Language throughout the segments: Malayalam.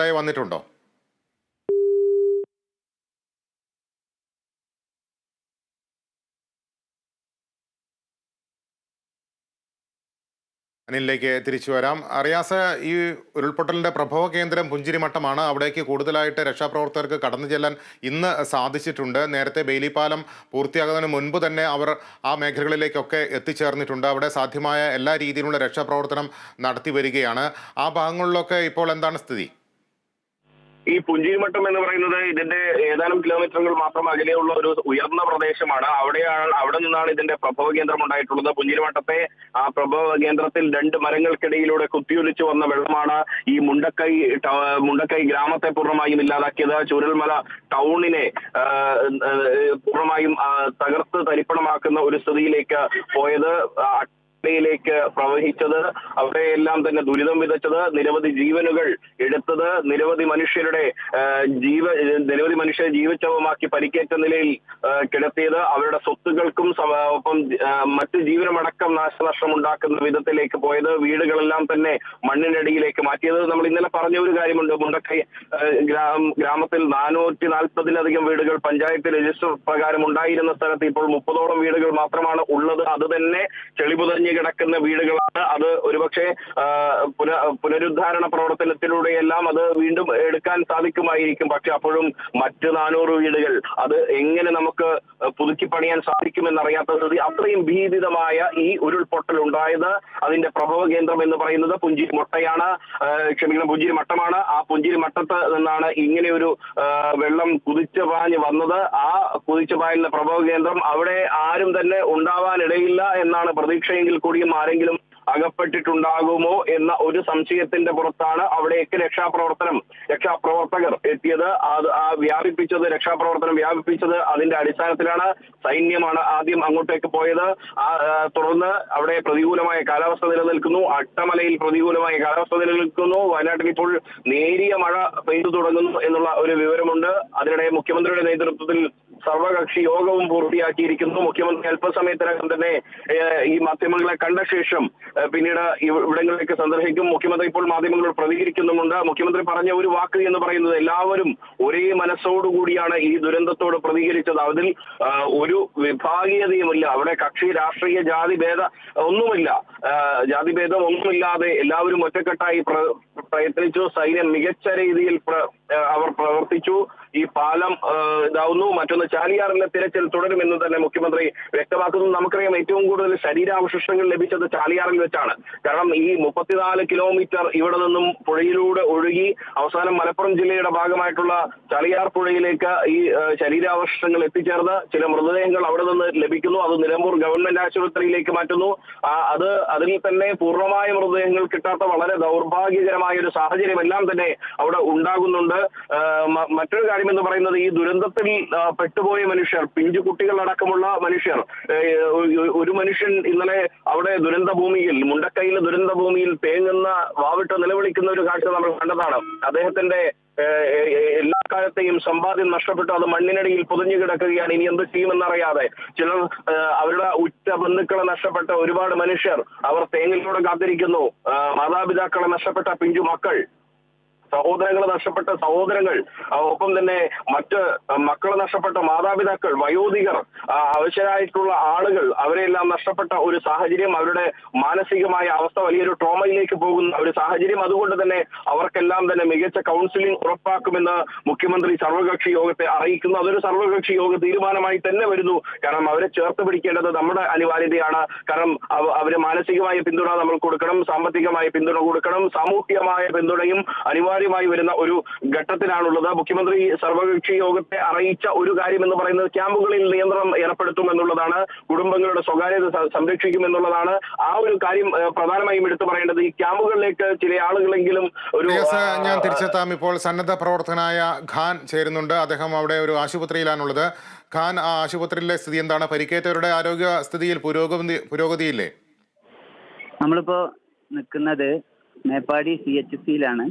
ായി വന്നിട്ടുണ്ടോ? അനിലേക്ക് തിരിച്ചു വരാം. അറിയാസ് ഈ ഉരുൾപൊട്ടലിന്റെ പ്രഭവ കേന്ദ്രം പുഞ്ചിരിമട്ടമാണ് അവിടേക്ക് കൂടുതലായിട്ട് രക്ഷാപ്രവർത്തകർക്ക് കടന്നു ചെല്ലാൻ ഇന്ന് സാധിച്ചിട്ടുണ്ട്. നേരത്തെ ബെയിലിപ്പാലം പൂർത്തിയാകുന്നതിന് മുൻപ് തന്നെ അവർ ആ മേഖലകളിലേക്കൊക്കെ എത്തിച്ചേർന്നിട്ടുണ്ട്. അവിടെ സാധ്യമായ എല്ലാ രീതിയിലുള്ള രക്ഷാപ്രവർത്തനം നടത്തി വരികയാണ്. ആ ഭാഗങ്ങളിലൊക്കെ ഇപ്പോൾ എന്താണ് സ്ഥിതി? ഈ പുഞ്ചിരിമട്ടം എന്ന് പറയുന്നത് ഇതിന്റെ ഏതാനും കിലോമീറ്ററുകൾ മാത്രം അകലെയുള്ള ഒരു ഉയർന്ന പ്രദേശമാണ്. അവിടെയാണ് അവിടെ നിന്നാണ് ഇതിന്റെ പ്രഭവ കേന്ദ്രം ഉണ്ടായിട്ടുള്ളത്. പുഞ്ചിരിമട്ടത്തെ ആ പ്രഭവ കേന്ദ്രത്തിൽ രണ്ട് മരങ്ങൾക്കിടയിലൂടെ കുത്തിയൊലിച്ചു വന്ന വെള്ളമാണ് ഈ മുണ്ടക്കൈ മുണ്ടക്കൈ ഗ്രാമത്തെ പൂർണമായും ഇല്ലാതാക്കിയത്. ചുരൽമല ടൗണിനെ പൂർണമായും തകർത്ത് തരിപ്പണമാക്കുന്ന ഒരു സ്ഥിതിയിലേക്ക് പോയത്. ആ, യിലേക്ക് പ്രവഹിച്ചത് അവിടെയെല്ലാം തന്നെ ദുരിതം വിതച്ചത് നിരവധി ജീവനുകൾ എടുത്തത് നിരവധി മനുഷ്യരുടെ ജീവ നിരവധി മനുഷ്യരെ ജീവച്ചവമാക്കി പരിക്കേറ്റ നിലയിൽ കിടത്തിയത് അവരുടെ സ്വത്തുകൾക്കും ഒപ്പം മറ്റ് ജീവനമടക്കം നാശനഷ്ടം ഉണ്ടാക്കുന്ന വിധത്തിലേക്ക് പോയത് വീടുകളെല്ലാം തന്നെ മണ്ണിനടിയിലേക്ക് മാറ്റിയത്. നമ്മൾ ഇന്നലെ പറഞ്ഞ ഒരു കാര്യമുണ്ട് മുണ്ടക്കൈ ഗ്രാമത്തിൽ നാനൂറ്റി നാൽപ്പതിലധികം വീടുകൾ പഞ്ചായത്ത് രജിസ്റ്റർ പ്രകാരം ഉണ്ടായിരുന്ന സ്ഥലത്ത് ഇപ്പോൾ മുപ്പതോളം വീടുകൾ മാത്രമാണ് ഉള്ളത്. അത് തന്നെ ചെളിപുതഞ്ഞ് കിടക്കുന്ന വീടുകളാണ്. അത് ഒരുപക്ഷെ പുനരുദ്ധാരണ പ്രവർത്തനത്തിലൂടെയെല്ലാം അത് വീണ്ടും എടുക്കാൻ സാധിക്കുമായിരിക്കും. പക്ഷെ അപ്പോഴും മറ്റ് നാനൂറ് വീടുകൾ അത് എങ്ങനെ നമുക്ക് പുതുക്കി പണിയാൻ സാധിക്കുമെന്നറിയാത്ത സ്ഥിതി അത്രയും ഭീതിതമായ ഈ ഉരുൾപൊട്ടൽ ഉണ്ടായത് അതിന്റെ പ്രഭവ കേന്ദ്രം എന്ന് പറയുന്നത് പുഞ്ചിരി മുട്ടയാണ്. ക്ഷമിക്കണം പുഞ്ചിരി മട്ടമാണ്. ആ പുഞ്ചിരി മട്ടത്ത് നിന്നാണ് ഇങ്ങനെ ഒരു വെള്ളം കുതിച്ചു പാഞ്ഞ് വന്നത്. ആ കുതിച്ചു പായുന്ന പ്രഭവ കേന്ദ്രം അവിടെ ആരും തന്നെ ഉണ്ടാവാനിടയില്ല എന്നാണ് പ്രതീക്ഷയെങ്കിൽ കൂടിയും ആരെങ്കിലും അകപ്പെട്ടിട്ടുണ്ടാകുമോ എന്ന ഒരു സംശയത്തിന്റെ പുറത്താണ് അവിടേക്ക് രക്ഷാപ്രവർത്തനം രക്ഷാപ്രവർത്തകർ എത്തിയത്. അത് ആ വ്യാപിപ്പിച്ചത് രക്ഷാപ്രവർത്തനം വ്യാപിപ്പിച്ചത് അതിന്റെ അടിസ്ഥാനത്തിലാണ് സൈന്യമാണ് ആദ്യം അങ്ങോട്ടേക്ക് പോയത്. തുടർന്ന് അവിടെ പ്രതികൂലമായ കാലാവസ്ഥ നിലനിൽക്കുന്നു. അട്ടമലയിൽ പ്രതികൂലമായ കാലാവസ്ഥ നിലനിൽക്കുന്നു. വയനാട്ടിൽ ഇപ്പോൾ നേരിയ മഴ പെയ്തു തുടങ്ങുന്നു എന്നുള്ള ഒരു വിവരമുണ്ട്. അതിനിടെ മുഖ്യമന്ത്രിയുടെ നേതൃത്വത്തിൽ സർവകക്ഷി യോഗവും പൂർത്തിയാക്കിയിരിക്കുന്നു. മുഖ്യമന്ത്രി അല്പസമയത്തിനകം തന്നെ ഈ മാധ്യമങ്ങളെ കണ്ട ശേഷം പിന്നീട് ഇവ- ഇവിടങ്ങളിലേക്ക് സന്ദർശിക്കും. മുഖ്യമന്ത്രി ഇപ്പോൾ മാധ്യമങ്ങളോട് പ്രതികരിക്കുന്നുമുണ്ട്. മുഖ്യമന്ത്രി പറഞ്ഞ ഒരു വാക്ക് എന്ന് പറയുന്നത് എല്ലാവരും ഒരേ മനസ്സോടുകൂടിയാണ് ഈ ദുരന്തത്തോട് പ്രതികരിച്ചത്. അതിൽ ഒരു വിഭാഗീയതയുമില്ല. അവിടെ കക്ഷി രാഷ്ട്രീയ ജാതി ഭേദ ഒന്നുമില്ല. ജാതി ഭേദം ഒന്നുമില്ലാതെ എല്ലാവരും ഒറ്റക്കെട്ടായി പ്ര- പ്രയത്നിച്ചു. സൈന്യം മികച്ച രീതിയിൽ അവർ പ്രവർത്തിച്ചു. ഈ പാലം ഇതാവുന്നു. മറ്റൊന്ന് ചാലിയാറിലെ തിരച്ചിൽ തുടരുമെന്ന് തന്നെ മുഖ്യമന്ത്രി വ്യക്തമാക്കുന്നു. നമുക്കറിയാം ഏറ്റവും കൂടുതൽ ശരീരാവശിഷ്ടങ്ങൾ ലഭിച്ചത് ചാലിയാറിൽ വെച്ചാണ്. കാരണം ഈ മുപ്പത്തിനാല് കിലോമീറ്റർ ഇവിടെ നിന്നും പുഴയിലൂടെ ഒഴുകി അവസാനം മലപ്പുറം ജില്ലയുടെ ഭാഗമായിട്ടുള്ള ചാലിയാർ പുഴയിലേക്ക് ഈ ശരീരാവശിഷ്ടങ്ങൾ എത്തിച്ചേർന്ന് ചില മൃതദേഹങ്ങൾ അവിടെ നിന്ന് ലഭിക്കുന്നു. അത് നിലമ്പൂർ ഗവൺമെന്റ് ആശുപത്രിയിലേക്ക് മാറ്റുന്നു. അത് അതിൽ തന്നെ പൂർണമായ മൃതദേഹങ്ങൾ കിട്ടാത്ത വളരെ ദൗർഭാഗ്യകരമായ ഒരു സാഹചര്യം എല്ലാം തന്നെ അവിടെ ഉണ്ടാകുന്നുണ്ട്. മറ്റൊരു കാര്യം എന്ന് പറയുന്നത് ഈ ദുരന്തത്തിൽ പെട്ടുപോയ മനുഷ്യർ പിഞ്ചു കുട്ടികളടക്കമുള്ള മനുഷ്യർ ഒരു- മനുഷ്യൻ ഇന്നലെ അവിടെ ദുരന്ത ഭൂമിയിൽ മുണ്ടക്കൈയിലെ ദുരന്ത ഭൂമിയിൽ തേങ്ങുന്ന വാവിട്ട് നിലവിളിക്കുന്ന ഒരു കാഴ്ച നമ്മൾ കണ്ടതാണ്. അദ്ദേഹത്തിന്റെ എല്ലാ കാലത്തെയും സമ്പാദ്യം നഷ്ടപ്പെട്ടു. അത് മണ്ണിനടിയിൽ പൊതിഞ്ഞു കിടക്കുകയാണ്. ഇനി എന്ത് ചെയ്യുമെന്നറിയാതെ ചിലർ അവരുടെ ഉറ്റ ബന്ധുക്കളെ നഷ്ടപ്പെട്ട ഒരുപാട് മനുഷ്യർ അവർ തേങ്ങയിലൂടെ കാത്തിരിക്കുന്നു. മാതാപിതാക്കളെ നഷ്ടപ്പെട്ട പിഞ്ചു മക്കൾ സഹോദരങ്ങളെ നഷ്ടപ്പെട്ട സഹോദരങ്ങൾ ഒപ്പം തന്നെ മറ്റ് മക്കൾ നഷ്ടപ്പെട്ട മാതാപിതാക്കൾ വയോധികർ അവശരായിട്ടുള്ള ആളുകൾ അവരെല്ലാം നഷ്ടപ്പെട്ട ഒരു സാഹചര്യം അവരുടെ മാനസികമായ അവസ്ഥ വലിയൊരു ട്രോമയിലേക്ക് പോകുന്ന ഒരു സാഹചര്യം. അതുകൊണ്ട് തന്നെ അവർക്കെല്ലാം തന്നെ മികച്ച കൗൺസിലിംഗ് ഉറപ്പാക്കുമെന്ന് മുഖ്യമന്ത്രി സർവകക്ഷി യോഗത്തെ അറിയിക്കുന്നു. അതൊരു സർവകക്ഷി യോഗ തീരുമാനമായി തന്നെ വരുന്നു. കാരണം അവരെ ചേർത്ത് പിടിക്കേണ്ടത് നമ്മുടെ അനിവാര്യതയാണ്. കാരണം അവ- അവർ മാനസികമായ പിന്തുണ നമ്മൾ കൊടുക്കണം സാമ്പത്തികമായ പിന്തുണ കൊടുക്കണം സാമൂഹികമായ പിന്തുണയും അനിവാര്യമായി വരുന്ന ഒരു ഘട്ടത്തിലാണുള്ളത്. മുഖ്യമന്ത്രി സർവകക്ഷി യോഗത്തെ അറിയിച്ച ഒരു കാര്യം എന്ന് പറയുന്നത് ക്യാമ്പുകളിൽ നിയന്ത്രണം ഏർപ്പെടുത്തും എന്നുള്ളതാണ്. കുടുംബങ്ങളുടെ സ്വകാര്യത സംരക്ഷിക്കും എന്നുള്ളതാണ്. ആ ഒരു കാര്യം പ്രധാനമായും എടുത്തു പറയേണ്ടത് ഈ ക്യാമ്പുകളിലേക്ക് ചില ആളുകളെങ്കിലും ഒരു ഞാൻ തിരിച്ചെത്താം. ഇപ്പോൾ സന്നദ്ധ പ്രവർത്തകനായ ഖാൻ ചേരുന്നുണ്ട്. അദ്ദേഹം അവിടെ ഒരു ആശുപത്രിയിലാണുള്ളത്. ഖാൻ ആ ആശുപത്രിയിലെ സ്ഥിതി എന്താണ്? പരിക്കേറ്റവരുടെ ആരോഗ്യ സ്ഥിതിയിൽ പുരോഗതി പുരോഗതിയില്ലേ? നമ്മളിപ്പോ നിൽക്കുന്നത് മേപ്പാടി സി എച്ച് സിയിലാണ്.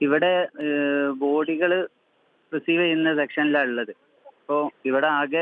ഇവിടെ ബോഡികൾ റിസീവ് ചെയ്യുന്ന സെക്ഷനിലാണ് ഉള്ളത്. അപ്പോൾ ഇവിടെ ആകെ